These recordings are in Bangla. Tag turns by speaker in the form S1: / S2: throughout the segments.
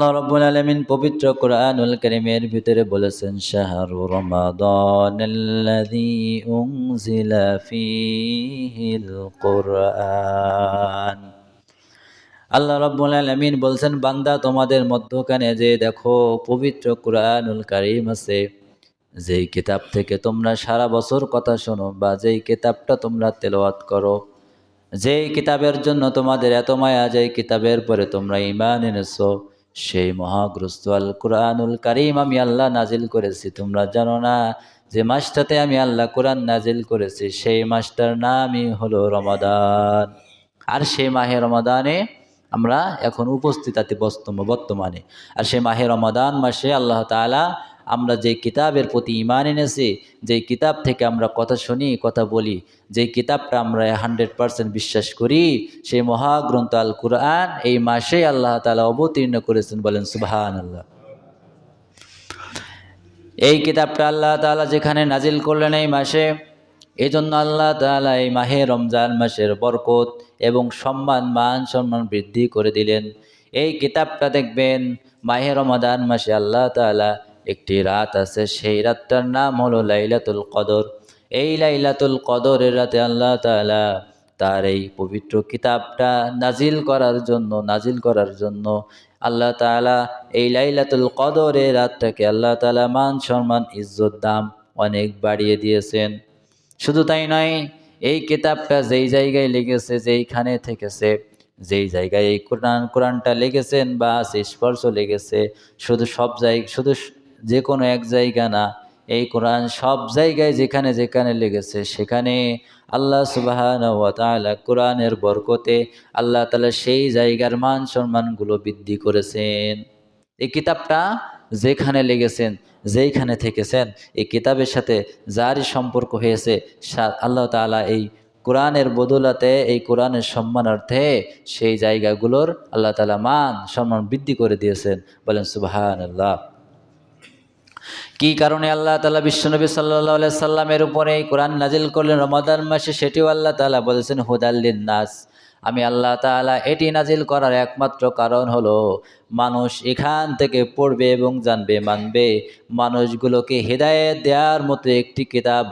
S1: আল্লাহ রব্বুল আলমিন পবিত্র কোরআনুল করিমের ভিতরে বলেছেন, শাহরু কোরআন। আল্লাহ রব্বুল আলমিন বলছেন, বান্দা, তোমাদের মধ্যখানে যে দেখো পবিত্র কোরআনুল কারিম আছে, যেই কিতাব থেকে তোমরা সারা বছর কথা শোনো বা যেই কিতাবটা তোমরা তেলাওয়াত করো, যেই কিতাবের জন্য তোমাদের এত মায়া, যেই কিতাবের পরে তোমরা ইমান এনেছো সেই মহাগ্রস্ত আল কোরআনুল করিম আমি আল্লাহ নাজিল করেছি। তোমরা জানো না যে মাসটাতে আমি আল্লাহ কোরআন নাজিল করেছি, সেই মাসটার নামই হলো রমাদান। আর সেই মাহে রমাদানে আমরা এখন উপস্থিত আছি বর্তমানে। আর সেই মাহে রমাদান মাসে আল্লাহ তাআলা আমরা যে কিতাবের প্রতি ইমান এনেছি, যেই কিতাব থেকে আমরা কথা শুনি, কথা বলি, যেই কিতাবটা আমরা হান্ড্রেড পারসেন্ট বিশ্বাস করি, সেই মহাগ্রন্থ আল কুরআন এই মাসেই আল্লাহ তাআলা অবতীর্ণ করেছেন বলেন সুবহান আল্লাহ এই কিতাবটা আল্লাহ তাআলা যেখানে নাজিল করলেন এই মাসে এই জন্য আল্লাহ তাআলা এই মাহে রমজান মাসের বরকত এবং সম্মান, মান, সম্মান বৃদ্ধি করে দিলেন। এই কিতাবটা দেখবেন, মাহে রমাদান মাসে আল্লাহ তাআলা একটি রাত আছে, সেই রাতটার নাম হলো লাইলাতুল কদর। এই লাইলাতুল কদরের রাতে আল্লাহ তাআলা তার এই পবিত্র কিতাবটা নাজিল করার জন্য নাজিল করার জন্য আল্লাহ তাআলা এই লাইলাতুল কদরের রাতটাকে আল্লাহ তাআলা মান সম্মান, ইজ্জত, দাম অনেক বাড়িয়ে দিয়েছেন। শুধু তাই নয়, এই কিতাবটা যেই জায়গায় লেগেছে, যেইখানে থেকেছে, যেই জায়গায় এই কোরআন, কোরআনটা লেগেছেন বা স্পর্শ লেগেছে, শুধু সব জায়গা, শুধু যে কোনো এক জায়গা না। এই কোরআন সব জায়গায় যেখানে যেখানে লেগেছে, সেখানে আল্লাহ সুবাহান কোরআনের বরকতে আল্লাহ তালা সেই জায়গার মান সম্মানগুলো বৃদ্ধি করেছেন। এই কিতাবটা যেখানে লেগেছেন, যেইখানে থেকেছেন, এই কিতাবের সাথে যারই সম্পর্ক হয়েছে আল্লাহ তাআলা এই কোরআনের বদলাতে, এই কোরআনের সম্মানার্থে সেই জায়গাগুলোর আল্লাহ তালা মান সম্মান বৃদ্ধি করে দিয়েছেন। বলেন সুবাহান আল্লাহ কি কারণে আল্লাহ তালা বিশ্বনবী সাল্লাহ সাল্লামের উপরে কোরআন নাজিল করলেন? রমাদান মাসে সেটিও আল্লাহ তালা বলেছেন হুদাল্লিন নাস আমি আল্লাহ তাআলা এটি নাজিল করার একমাত্র কারণ হলো, মানুষ এখান থেকে পড়বে এবং জানবে, মানবে। মানুষগুলোকে হেদায়েত দেওয়ার মতো একটি কিতাব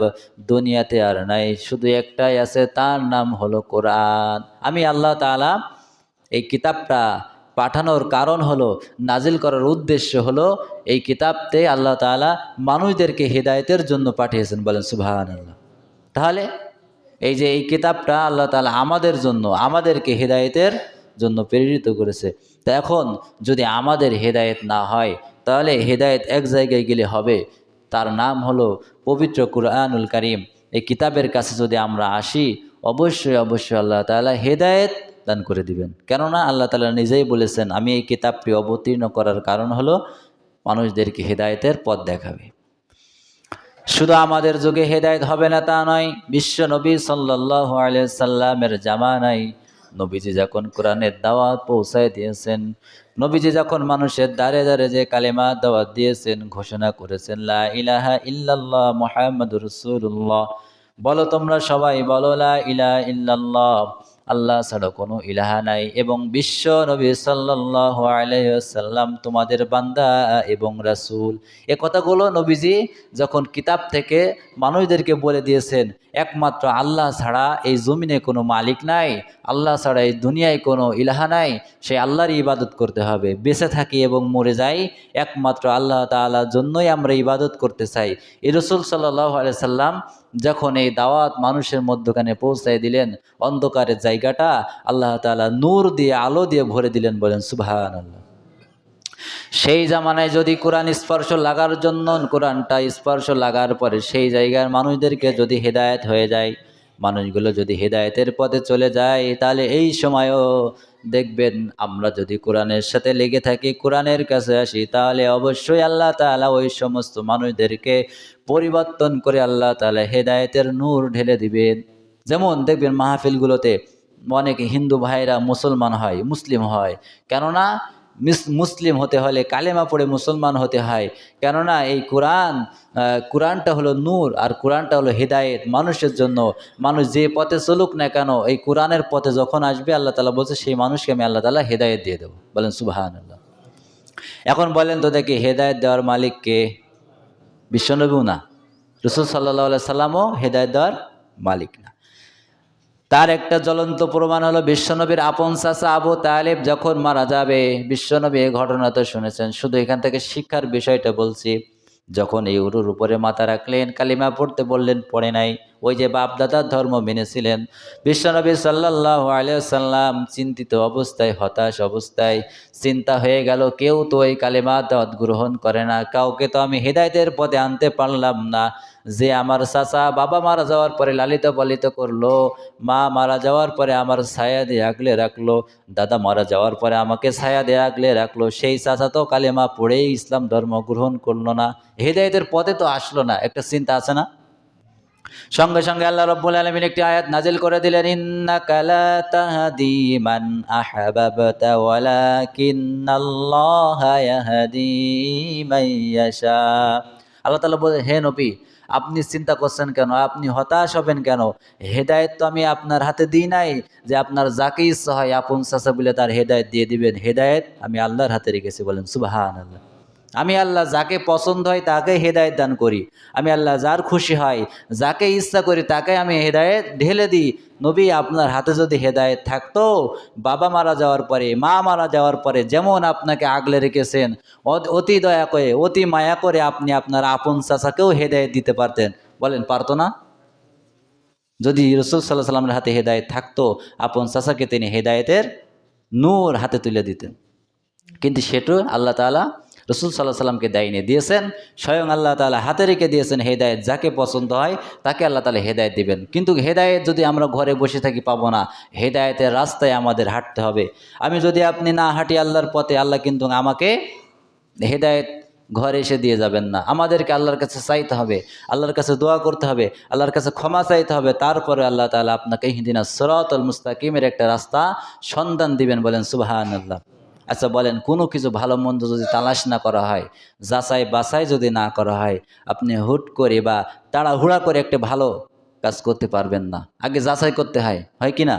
S1: দুনিয়াতে আর নাই, শুধু একটাই আছে, তার নাম হলো কোরআন। আমি আল্লাহ তাআলা এই কিতাবটা পাঠানোর কারণ হলো, নাজিল করার উদ্দেশ্য হলো, এই কিতাবতে আল্লাহ তাআলা মানুষদেরকে হেদায়েতের জন্য পাঠিয়েছেন বলেন সুবহান আল্লাহ তাহলে এই যে এই কিতাবটা আল্লাহ তাআলা আমাদের জন্য, আমাদেরকে হেদায়েতের জন্য প্রেরিত করেছে। তা এখন যদি আমাদের হেদায়েত না হয়, তাহলে হেদায়েত এক জায়গায় গেলে হবে, তার নাম হলো পবিত্র কুরআনুল করিম। এই কিতাবের কাছে যদি আমরা আসি, অবশ্যই অবশ্যই আল্লাহ তাআলা হেদায়েত দান করে দিবেন। কেননা আল্লাহ তালা নিজেই বলেছেন, আমি এই কিতাবটি অবতীর্ণ করার কারণ হলো মানুষদেরকে হেদায়েতের পথ দেখাবে। শুধু আমাদের যুগে হেদায়েত হবে না তা নয়, বিশ্ব নবী সাল্লাহ সাল্লামের জামানাই নবীজি যখন কোরআনের দাওয়াত পৌঁছায় দিয়েছেন, নবীজি যখন মানুষের দ্বারে দ্বারে যে কালেমা দাওয়াত দিয়েছেন, ঘোষণা করেছেন, লা ইলাহা ইল্লাল্লাহ মোহাম্মদ রাসূলুল্লাহ বলো তোমরা সবাই, বলো লা ইলাহা ইল্লাল্লাহ। আল্লাহ ছাড়া কোনো ইলাহা নাই এবং বিশ্ব নবী সাল্লাহ আলাইসাল্লাম তোমাদের বান্দা এবং রাসূল। এ কথাগুলো নবীজি যখন কিতাব থেকে মানুষদেরকে বলে দিয়েছেন, একমাত্র আল্লাহ ছাড়া এই জমিনে কোনো মালিক নাই, আল্লাহ ছাড়া এই দুনিয়ায় কোনো ইলাহা নাই সেই আল্লাহরই ইবাদত করতে হবে। বেঁচে থাকি এবং মরে যাই, একমাত্র আল্লাহ তাআলার জন্যই আমরা ইবাদত করতে চাই। এই রসুল সাল্লাহ সাল্লাম যখন এই দাওয়াত মানুষের মধ্যখানে পৌঁছায় দিলেন, অন্ধকারের জায়গাটা আল্লাহ তালা নূর দিয়ে, আলো দিয়ে ভরে দিলেন বলেন সুভান আল্লাহ সেই জামানায় যদি কোরআন স্পর্শ লাগার জন্য, কোরআনটা স্পর্শ লাগার পরে সেই জায়গার মানুষদেরকে যদি হেদায়ত হয়ে যায় মানুষগুলো যদি হেদায়েতের পথে চলে যায়, তাহলে এই সময়ও দেখবেন আমরা যদি কোরআনের সাথে লেগে থাকি, কোরআনের কাছে আসি, তাহলে অবশ্যই আল্লাহ তাআলা ওই সমস্ত মানুষদেরকে পরিবর্তন করে আল্লাহ তালা হেদায়েতের নূর ঢেলে দিবেন। যেমন দেখবেন মাহফিলগুলোতে অনেক হিন্দু ভাইরা মুসলমান হয়, মুসলিম হয়। কেননা মুসলিম হতে হলে কালেমা পড়ে মুসলমান হতে হয়। কেননা এই কোরআন কোরআনটা হলো নূর আর কোরআনটা হলো হেদায়েত মানুষের জন্য। মানুষ যে পথে চলুক না কেন, এই কোরআনের পথে যখন আসবে, আল্লাহ তালা বলছে, সেই মানুষকে আমি আল্লাহ তালা হেদায়েত দিয়ে দেবো। বলেন সুবাহান আল্লাহ এখন বলেন তো দেখি, হেদায়ত দেওয়ার মালিক কে? বিশ্বনবীও না। রসুল সাল্লাহ সাল্লামও হেদায়ত দেওয়ার মালিক না। তার একটা জ্বলন্ত প্রমাণ হলো বিশ্বনবীর আপন চাচা আবু তালেব যখন মারা যাবে, বিশ্বনবী এই ঘটনা তো শুনেছেন। শুধু এখান থেকে শিক্ষার বিষয়টা বলছি, যখন এই উরুর উপরে মাথা রাখলেন, কালিমা পড়তে বললেন, পড়ে নাই। ওই যে বাপদাদার ধর্ম মেনেছিলেন। বিশ্বনবী সাল্লাহ আলিয়াল্লাম চিন্তিত অবস্থায়, হতাশ অবস্থায় চিন্তা হয়ে গেল, কেউ তো ওই কালিমা দাওয়াত গ্রহণ করে না, কাউকে তো আমি হৃদায়তের পথে আনতে পারলাম না। যে আমার চাচা বাবা মারা যাওয়ার পরে লালিত পালিত করল, মা মারা যাওয়ার পরে আমার ছায়া দিয়ে আগলে রাখল, দাদা মারা যাওয়ার পরে আমাকে ছায়া দিয়ে আগলে রাখল, সেই চাচা তো কালেমা পড়েই ইসলাম ধর্ম গ্রহণ করল না। হৃদয়তের পথে তো আসলো না, একটা চিন্তা আছে না? সঙ্গে সঙ্গে আল্লাহ রব্বুল আলমিন একটি আয়াত নাজিল করে দিলেন, ইন্নাকা লা তাহদি মান আল্লাহ বলে, হে নবী, আপনি চিন্তা করছেন কেন? আপনি হতাশ হবেন কেন? হেদায়েত তো আমি আপনার হাতে দিই নাই, যে আপনার যাকে ইচ্ছা হয় আপন চাচা বলে তার হেদায়েত দিয়ে দিবেন। হেদায়েত আমি আল্লাহর হাতে রেখেছি। বলেন সুবাহান আল্লাহ আমি আল্লাহ যাকে পছন্দ হয় তাকে হেদায়েত দান করি। আমি আল্লাহ যার খুশি হয়, যাকে ইচ্ছা করি তাকে আমি হেদায়েত ঢেলে দিই। নবী আপনার হাতে যদি হেদায়েত থাকতো, বাবা মারা যাওয়ার পরে, মা মারা যাওয়ার পরে যেমন আপনাকে আগলে রেখেছেন, অতি দয়া করে, অতি মায়া করে আপনি আপনার আপন চাচাকেও হেদায়েত দিতে পারতেন। বলেন, পারতো না? যদি রসুল সাল্লাহ সাল্লামের হাতে হেদায়েত থাকতো, আপন চাচাকে তিনি হেদায়েতের নূর হাতে তুলে দিতেন। কিন্তু সেটু আল্লাহ তাআলা রসুল সাল্লাহ সাল্লামকে দেয়নি দিয়েছেন, স্বয়ং আল্লাহ তাআলা হাতে রেখে দিয়েছেন হেদায়েত, যাকে পছন্দ হয় তাকে আল্লাহ তালা হেদায়েত দিবেন। কিন্তু হেদায়েত যদি আমরা ঘরে বসে থাকি পাবো না, হেদায়েতের রাস্তায় আমাদের হাঁটতে হবে। আমি যদি আপনি না হাঁটি আল্লাহর পথে, আল্লাহ কিন্তু আমাকে হেদায়েত ঘরে এসে দিয়ে যাবেন না। আমাদেরকে আল্লাহর কাছে চাইতে হবে, আল্লাহর কাছে দোয়া করতে হবে, আল্লাহর কাছে ক্ষমা চাইতে হবে, তারপরে আল্লাহ তাআলা আপনাকে হিদিনা সরাতল মুস্তাকিমের একটা রাস্তা সন্ধান দিবেন বলেন সুবাহান আল্লাহ আচ্ছা বলেন, কোনো কিছু ভালো মন্দ যদি তালাশ না করা হয়, যাচাই বাছাই যদি না করা হয়, আপনি হুট করে বা তাড়াহুড়া করে একটা ভালো কাজ করতে পারবেন না। আগে যাচাই করতে হয় হয় কি না?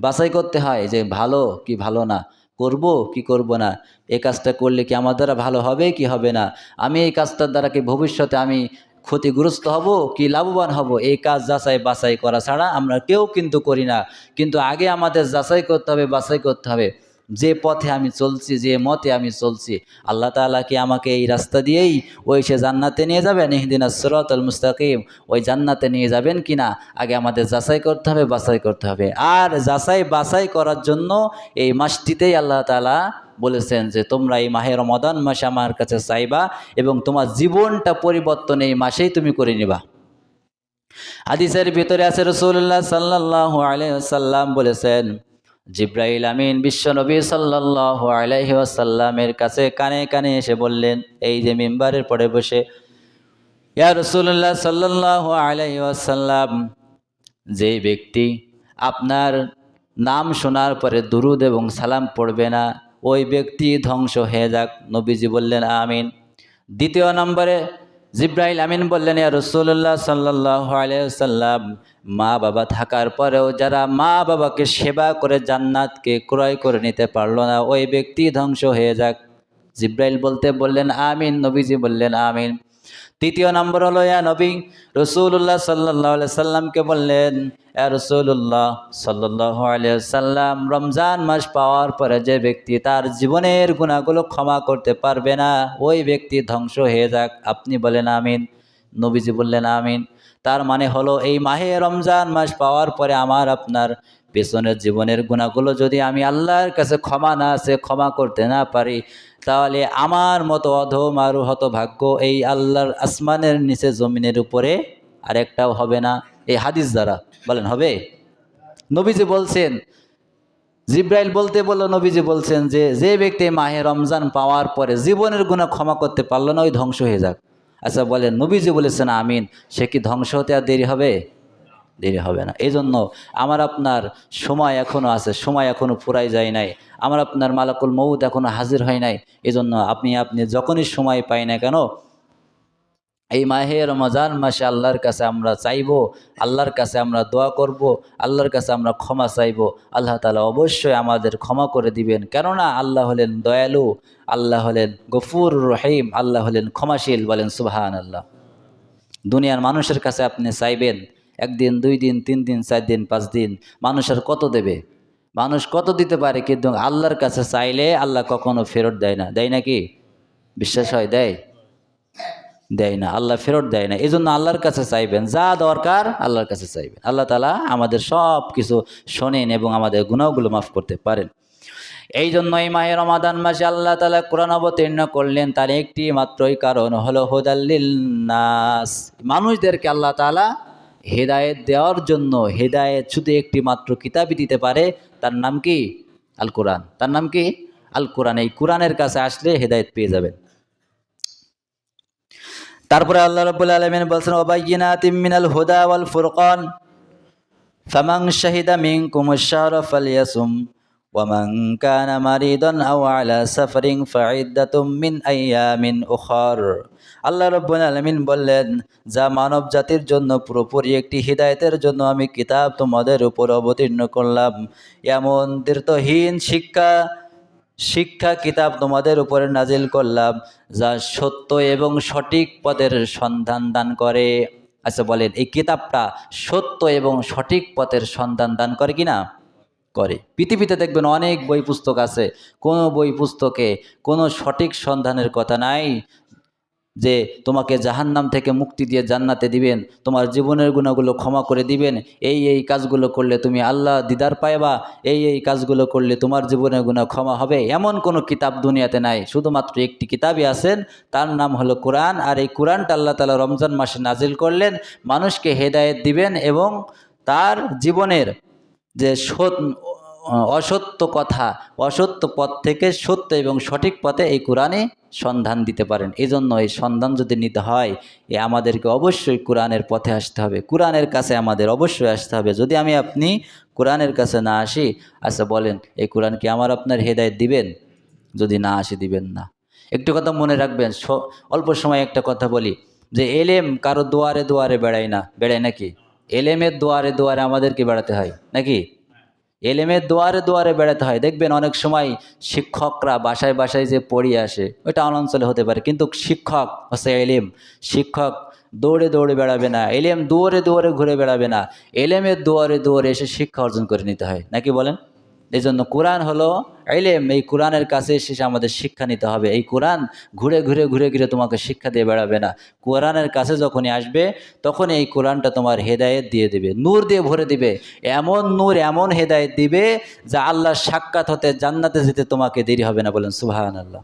S1: বাছাই করতে হয় যে ভালো কি ভালো না, করব কি করব না এই কাজটা করলে কি আমার দ্বারা ভালো হবে কি হবে না, আমি এই কাজটার দ্বারা কি ভবিষ্যতে আমি ক্ষতিগ্রস্ত হব কি লাভবান হব, এই কাজ যাচাই বাছাই করা ছাড়া আমরা কেউ কিন্তু করি না। কিন্তু আগে আমাদের যাচাই করতে হবে, বাছাই করতে হবে। যে পথে আমি চলছি, যে মতে আমি চলছি, আল্লাহ তাআলা কি আমাকে এই রাস্তা দিয়েই ওই সে জান্নাতে নিয়ে যাবেন? ইহদিন সিরাতাল মুস্তাকিম। ওই জান্নাতে নিয়ে যাবেন কি না? আগে আমাদের যাচাই করতে হবে, বাছাই করতে হবে। আর যাচাই বাছাই করার জন্য এই মাসটিতেই আল্লাহ তাআলা বলেছেন যে, তোমরা এই মাহে রমাদান মাসে আমার কাছে চাইবা এবং তোমার জীবনটা পরিবর্তন এই মাসেই তুমি করে নিবা। হাদিসের ভিতরে আছে রসুল্লাহ সাল্লাহ আলাইসাল্লাম বলেছেন জিব্রাইল আমিন বিশ্ব বিশ্বনবী সাল্লাহ আলাইহি আসাল্লামের কাছে কানে কানে এসে বললেন, এই যে মেম্বারের পরে বসে, ইয়া রসুল্লাহ সাল্লাহ আলাইহি আসাল্লাম যে ব্যক্তি আপনার নাম শোনার পরে দুরুদ এবং সালাম পড়বে না, ওই ব্যক্তি ধ্বংস হয়ে যাক। নবীজি বললেন, আমিন। দ্বিতীয় নম্বরে জিব্রাইল আমিন বললেন, ইয়া রসুল্লাহ সাল্লাহ আলাইসাল্লাম মা বাবা থাকার পরেও যারা মা বাবাকে সেবা করে জান্নাতকে ক্রয় করে নিতে পারল না, ওই ব্যক্তি ধ্বংস হয়ে যাক। জিব্রাইল বলতে বললেন, আমিন। নবীজি বললেন, আমিন। তৃতীয় নম্বর হলো, ইয়া নবী রসুল্লাহ সাল্লাহ সাল্লামকে বললেন, ইয়া রসুল্লাহ সাল্লাহ সাল্লাম, রমজান মাস পাওয়ার পরে যে ব্যক্তি তার জীবনের গুণাগুলো ক্ষমা করতে পারবে না, ওই ব্যক্তি ধ্বংস হয়ে যাক। আপনি বলেন, আমিন। নবীজি বললেন, আমিন। তার মানে হলো, এই মাহে রমজান মাস পাওয়ার পরে আমার আপনার পেছনের জীবনের গুণাগুলো যদি আমি আল্লাহর কাছে ক্ষমা না আছে ক্ষমা করতে না পারি, তাহলে আমার মতো অধম আর হতভাগ্য এই আল্লাহর আসমানের নিচে জমিনের উপরে আরেকটাও হবে না। এই হাদিস দ্বারা, বলেন, হবে? নবীজি বলছেন, জিব্রাইল বলতে বলল, নবীজি বলছেন যে যে ব্যক্তি মাহে রমজান পাওয়ার পরে জীবনের গুণা ক্ষমা করতে পারল না, ওই ধ্বংস হয়ে যাক। আচ্ছা বলেন, নবীজি বলেছেন আমিন, সে কি ধ্বংস হতে আর দেরি হবে? দেরি হবে না। এই জন্য আমার আপনার সময় এখনও আছে, সময় এখনও ফুরাই যায় নাই। আমার আপনার মালাকুল মৌত এখনও হাজির হয় নাই। এই জন্য আপনি আপনি যখনই সময় পাই না কেন, এই মাহে রমজান মাসে আল্লাহর কাছে আমরা চাইব, আল্লাহর কাছে আমরা দোয়া করব, আল্লাহর কাছে আমরা ক্ষমা চাইব। আল্লাহ তালা অবশ্যই আমাদের ক্ষমা করে দিবেন। কেননা আল্লাহ হলেন দয়ালু, আল্লাহ হলেন গফুর রহিম, আল্লাহ হলেন ক্ষমাশীল বলেন সুবাহান আল্লাহ দুনিয়ার মানুষের কাছে আপনি চাইবেন একদিন, দুই দিন, তিন দিন, চার দিন, পাঁচ দিন মানুষের কত দেবে? মানুষ কত দিতে পারে কিন্তু আল্লাহর কাছে চাইলে আল্লাহ কখনো ফেরত দেয় না। দেয় নাকি? বিশ্বাস হয়? দেয়। দেয় না। আল্লাহ ফেরত দেয় না। এই জন্য আল্লাহর কাছে চাইবেন। যা দরকার আল্লাহর কাছে চাইবেন। আল্লাহ তালা আমাদের সব কিছু শোনেন এবং আমাদের গুণাগুলো মাফ করতে পারেন। এই জন্য এই মায়ের রমাদান মাসে আল্লাহ তালা কোরআন অবতীর্ণ করলেন। তার একটি মাত্রই কারণ হলো হোদাল্লিল নাস মানুষদেরকে আল্লাহ তালা হেদায়েত দেওয়ার জন্য হেদায়েত শুধু একটি মাত্র কিতাবই দিতে পারে, তার নাম কি? আল কোরআন তার নাম কি? আল কোরআন এই কোরআনের কাছে আসলে হেদায়েত পেয়ে যাবেন। তারপরে আল্লাহ রবুল্লা আলমিন বলছেন ওবাইনা মিনাল হুদা ওয়াল ফুরকান ফামাং শাহিদা মিং আশ-শাহরা ফালইয়াসুম ওয়ামান কানা মারিদান আও আলা সাফারিন ফাইদ্দাতুম মিন আইয়ামিন উখর আল্লাহ রব্বুল আলামিন বললেন, যা মানব জাতির জন্য পুরোপুরি একটি হিদায়তের জন্য আমি কিতাব তোমাদের উপর অবতীর্ণ করলাম। এমন দীর্ঘহীন শিক্ষা শিক্ষা কিতাব তোমাদের উপরে নাজিল করলাম, যা সত্য এবং সঠিক পথের সন্ধান দান করে। আচ্ছা বলেন, এই কিতাবটা সত্য এবং সঠিক পথের সন্ধান দান করে কি না করে। পৃথিবীতে দেখবেন অনেক বই পুস্তক আছে। কোনো বই পুস্তকে কোনো সঠিক সন্ধানের কথা নাই যে তোমাকে জাহান্নাম থেকে মুক্তি দিয়ে জান্নাতে দিবেন, তোমার জীবনের গুণাগুলো ক্ষমা করে দিবেন, এই এই কাজগুলো করলে তুমি আল্লাহ দিদার পাইবা, এই এই কাজগুলো করলে তোমার জীবনের গুণা ক্ষমা হবে। এমন কোনো কিতাব দুনিয়াতে নাই। শুধুমাত্র একটি কিতাবই আছেন, তার নাম হলো কোরআন। আর এই কোরআনটা আল্লাহ তালা রমজান মাসে নাজিল করলেন। মানুষকে হেদায়েত দিবেন এবং তার জীবনের যে অসত্য কথা, অসত্য পথ থেকে সত্য এবং সঠিক পথে এই কোরআনে সন্ধান দিতে পারেন। এই জন্য এই সন্ধান যদি নিতে হয়, এ আমাদেরকে অবশ্যই কোরআনের পথে আসতে হবে। কোরআনের কাছে আমাদের অবশ্যই আসতে হবে। যদি আমি আপনি কোরআনের কাছে না আসি আচ্ছা বলেন, এই কোরআন কি আমার আপনার হেদায়ত দিবেন? যদি না আসি, দিবেন না। একটু কথা মনে রাখবেন অল্প সময় একটা কথা বলি, যে এলেম কারও দুয়ারে দুয়ারে বেড়ায় না, বেড়ায় নাকি? এলেমের দুয়ারে দুয়ারে আমাদেরকে বেড়াতে হয়, নাকি? এলেমের দুয়ারে দুয়ারে বেড়াতে হয়। দেখবেন অনেক সময় শিক্ষকরা বাসায় বাসায় যে পড়িয়ে আসে, ওইটা অঞ্চলে হতে পারে। কিন্তু শিক্ষক হচ্ছে এলেম। শিক্ষক দৌড়ে দৌড়ে বেড়াবে না। এলেম দুয়ারে দুয়ারে ঘুরে বেড়াবে না। এলেমের দুয়ারে দুয়ারে এসে শিক্ষা অর্জন করে নিতে হয়। নাকি বলেন? এই জন্য কোরআন হলো এলেম এই কোরআনের কাছে এসে আমাদের শিক্ষা নিতে হবে। এই কোরআন ঘুরে ঘুরে ঘুরে ঘুরে তোমাকে শিক্ষা দিয়ে বেড়াবে না। কোরআনের কাছে যখনই আসবে তখন এই কোরআনটা তোমার হেদায়েত দিয়ে দিবে। নূর দিয়ে ভরে দিবে। এমন নূর, এমন হেদায়েত দিবে যা আল্লাহর সাক্ষাৎ হতে, জান্নাতে যেতে তোমাকে দেরি হবে না বলেন। সুবাহান আল্লাহ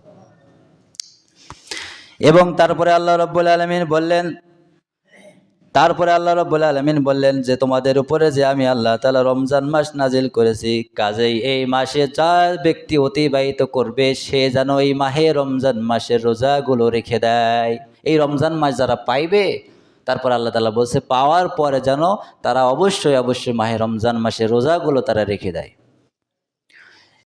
S1: এবং তারপরে আল্লাহ রব্বুল আলমিন বললেন তারপরে আল্লাহ রব্বুল আলমিন বললেন যে, তোমাদের উপরে যে আমি আল্লাহ তালা রমজান মাস নাজিল করেছি, কাজেই এই মাসে যা ব্যক্তি অতিবাহিত করবে, সে যেন এই মাহে রমজান মাসের রোজাগুলো রেখে দেয়। এই রমজান মাস যারা পাইবে, তারপর আল্লাহ তালা বলছে, পাওয়ার পরে যেন তারা অবশ্যই অবশ্যই মাহে রমজান মাসের রোজাগুলো তারা রেখে দেয়।